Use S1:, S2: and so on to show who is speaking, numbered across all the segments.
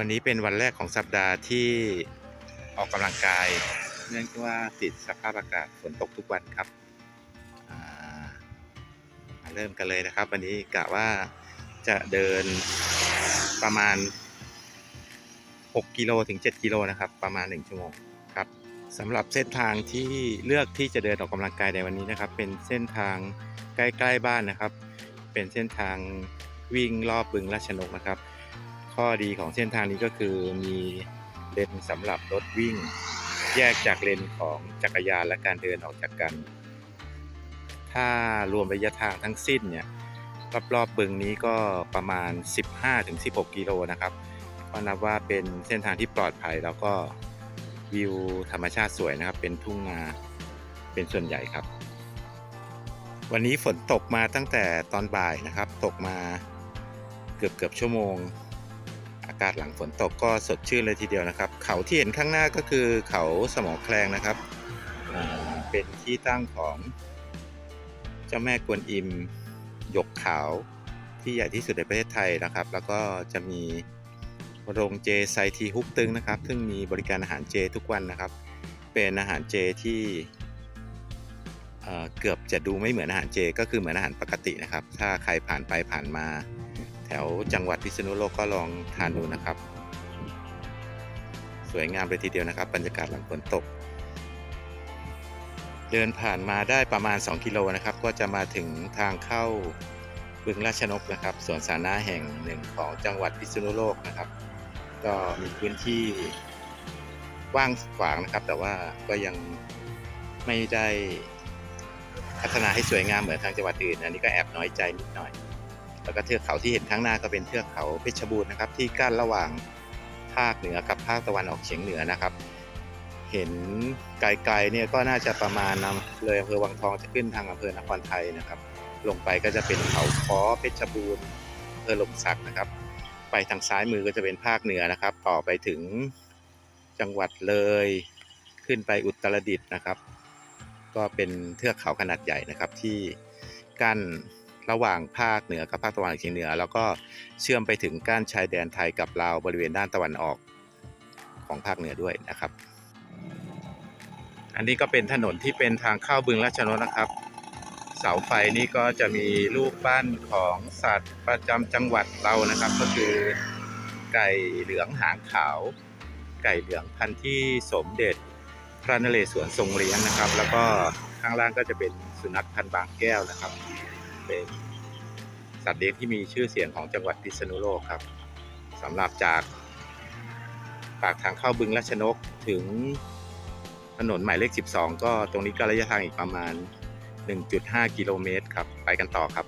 S1: วันนี้เป็นวันแรกของสัปดาห์ที่ออกกำลังกาย เนื่องจากว่าติดสภาพอากาศฝนตกทุกวันครับมาเริ่มกันเลยนะครับ วันนี้กะว่าจะเดินประมาณ 6กิโลถึง 7กิโลนะครับ ประมาณ 1 ชั่วโมงครับสำหรับเส้นทางที่เลือกที่จะเดินออกกำลังกายในวันนี้นะครับ เป็นเส้นทางใกล้ ๆ บ้านนะครับ เป็นเส้นทางวิ่งรอบบึงราชนกนะครับ ข้อดีของเส้นทางนี้ก็คือมีเลนสำหรับรถวิ่ง แยกจากเลนของจักรยานและการเดินออกจากกัน ถ้ารวมระยะทางทั้งสิ้นเนี่ยรอบๆบึงนี้ก็ประมาณ 15-16 กิโลนะครับก็นับว่าเป็นเส้นทางที่ปลอดภัยแล้วก็วิวธรรมชาติสวยนะครับ เป็นทุ่งนาเป็นส่วนใหญ่ครับ วันนี้ฝนตกมาตั้งแต่ตอนบ่ายนะครับ ตกมาเกือบเกือบชั่วโมงากาศหลังฝนตกก็สดชื่นเลยทีเดียวนะครับ เขาที่เห็นข้างหน้าก็คือเขาสมอแคลงนะครับ เป็นที่ตั้งของเจ้าแม่กวนอิมหยกขาวที่ใหญ่ที่สุดในประเทศไทยนะครับ แล้วก็จะมีโรงเจไซทีฮุกตึงนะครับ ซึ่งมีบริการอาหารเจทุกวันนะครับ เป็นอาหารเจที่เเกือบจะดูไม่เหมือนอาหารเจ ก็คือเหมือนอาหารปกตินะครับ ถ้าใครผ่านไปผ่านมา แถวจังหวัดพิษณุโลกก็ลองทานดูนะครับ สวยงามเลยทีเดียวนะครับ บรรยากาศหลังฝนตก เดินผ่านมาได้ประมาณ 2 กิโลนะครับ ก็จะมาถึงทางเข้าบึงราชนกนะครับสวนสาธารณะแห่งหนึ่งของจังหวัดพิษณุโลกนะครับ ก็มีพื้นที่กว้างขวางนะครับ แต่ว่าก็ยังไม่ได้พัฒนาให้สวยงามเหมือนทางจังหวัดอื่น อันนี้ก็แอบน้อยใจนิดหน่อย แล้วก็เทือกเขาที่เห็นข้างหน้าก็เป็นเทือกเขาเพชรบูรณ์นะครับ ที่กั้นระหว่างภาคเหนือกับภาคตะวันออกเฉียงเหนือนะครับ เห็นไกลๆเนี่ยก็น่าจะประมาณนำเลยอำเภอวังทองจะขึ้นทางอำเภอนครไทยนะครับ ลงไปก็จะเป็นเขาค้อเพชรบูรณ์อำเภอหลมสักนะครับ ไปทางซ้ายมือก็จะเป็นภาคเหนือนะครับ ต่อไปถึงจังหวัดเลยขึ้นไปอุตรดิตถ์นะครับ ก็เป็นเทือกเขาขนาดใหญ่นะครับที่กั้น ระหว่างภาคเหนือกับภาคตะวันออกเฉียงเหนือ แล้วก็เชื่อมไปถึงก้านชายแดนไทยกับลาวบริเวณด้านตะวันออกของภาคเหนือด้วยนะครับ อันนี้ก็เป็นถนนที่เป็นทางเข้าบึงราชนกนะครับ เสาไฟนี่ก็จะมีรูปปั้นของสัตว์ประจำจังหวัดเรานะครับ ก็คือไก่เหลืองหางขาว ไก่เหลืองพันธุ์ที่สมเด็จพระนเรศวรทรงเลี้ยงนะครับ แล้วก็ข้างล่างก็จะเป็นสุนัขพันธุ์บางแก้วนะครับ เป็นสัตว์เลี้ยงที่มีชื่อเสียงของจังหวัดพิษณุโลกครับสำหรับจากปากทางเข้าบึงราชนกถึงถนนหมายเลข 12 ก็ตรงนี้ก็ระยะทางอีกประมาณ 1.5 กิโลเมตรครับ ไปกันต่อครับ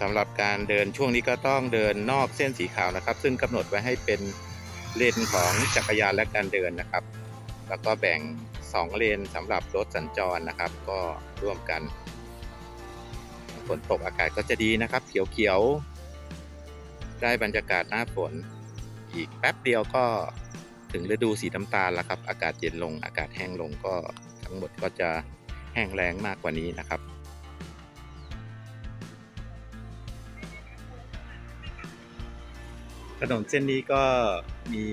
S1: สำหรับการเดินช่วงนี้ก็ต้องเดินนอกเส้นสีขาวนะครับ ซึ่งกำหนดไว้ให้เป็นเลนของจักรยานและการเดินนะครับ แล้วก็แบ่ง 2 เลนสำหรับรถสัญจรนะครับ ก็ร่วมกัน นตกอากาศก็จะดีนะครับ เขียวๆ ได้บรรยากาศหน้าฝน อีกแป๊บเดียวก็ถึงฤดูสีน้ำตาลแล้วครับ อากาศเย็นลง อากาศแห้งลงก็ทั้งหมดก็จะแห้งแล้งมากกว่านี้นะครับถนนเส้นนี้ก็มี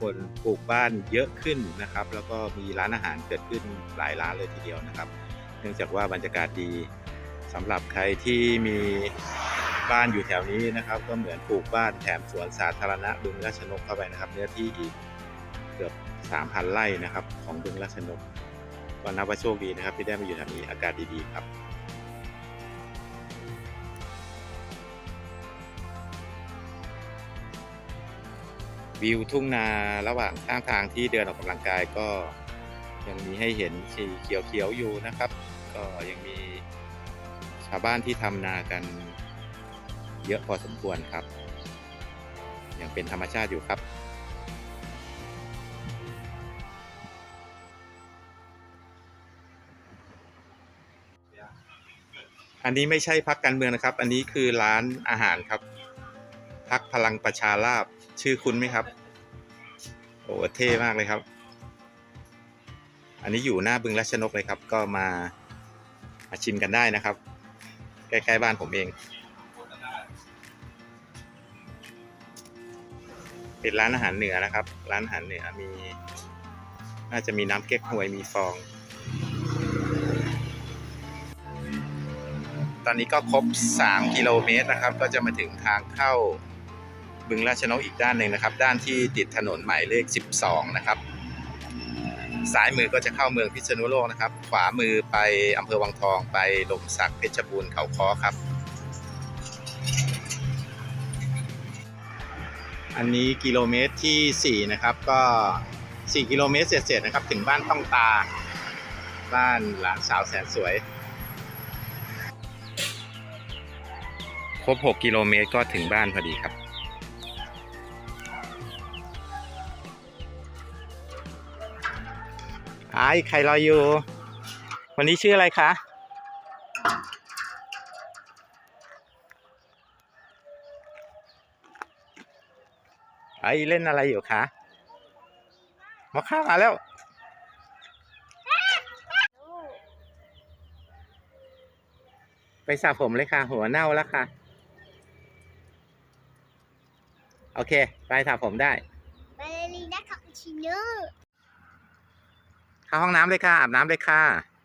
S1: คนปลูกบ้านเยอะขึ้นนะครับ แล้วก็มีร้านอาหารเกิดขึ้นหลายร้านเลยทีเดียวนะครับ เนื่องจากว่าบรรยากาศดี สำหรับใครที่มีบ้านอยู่แถวนี้นะครับ ก็เหมือนปลูกบ้านแถมสวนสาธารณะบึงราชนกเข้าไปนะครับ เนื้อที่อีกเกือบ 3,000 ไร่นะครับ ของบึงราชนกก็นับว่าโชคดีนะครับ ที่ได้มาอยู่แถวนี้อากาศดีๆครับวิวทุ่งนาระหว่างข้างทางที่เดินออกกำลังกายก็ยังมีให้เห็นสีเขียวๆอยู่นะครับ ก็ยังมี ชาวบ้านที่ทำนากันเยอะพอสมควรครับ ยังเป็นธรรมชาติอยู่ครับ อันนี้ไม่ใช่พักการเมืองนะครับ อันนี้คือร้านอาหารครับ พักพลังประชาราบชื่อคุณไหมครับ โอ้เท่มากเลยครับ อันนี้อยู่หน้าบึงราชนกเลยครับ ก็มามาชิมกันได้นะครับ ใกล้ๆบ้านผมเอง เป็นร้านอาหารเหนือนะครับ ร้านอาหารเหนือมี น่าจะมีน้ำเก๊กฮวยมีฟอง ตอนนี้ก็ครบ 3 กิโลเมตรนะครับ ก็จะมาถึงทางเข้าบึงราชนกอีกด้านหนึ่งนะครับ ด้านที่ติดถนนหมายเลข 12 นะครับ ซ้ายมือก็จะเข้าเมืองพิษณุโลกนะครับ ขวามือไปอำเภอวังทองไปหล่มสักเพชรบูรณ์เขาค้อครับ อันนี้กิโลเมตรที่ 4 นะครับ ก็ 4 กิโลเมตรเศษๆนะครับ ถึงบ้านต้องตา บ้านหลานสาวแสนสวย ครบ 6 กิโลเมตรก็ถึงบ้านพอดีครับ ไอ้ใครรออยู่ วันนี้ชื่ออะไรคะไอ้เล่นอะไรอยู่คะมาข้ามาแล้ว ไปสระผมเลยค่ะ หัวเน่าแล้วค่ะ โอเค ไปสระผมได้
S2: บาเลรีน่าคาปูชิโน่
S1: เข้าห้องน้ำเลยค่ะอาบน้ำเลยค่ะ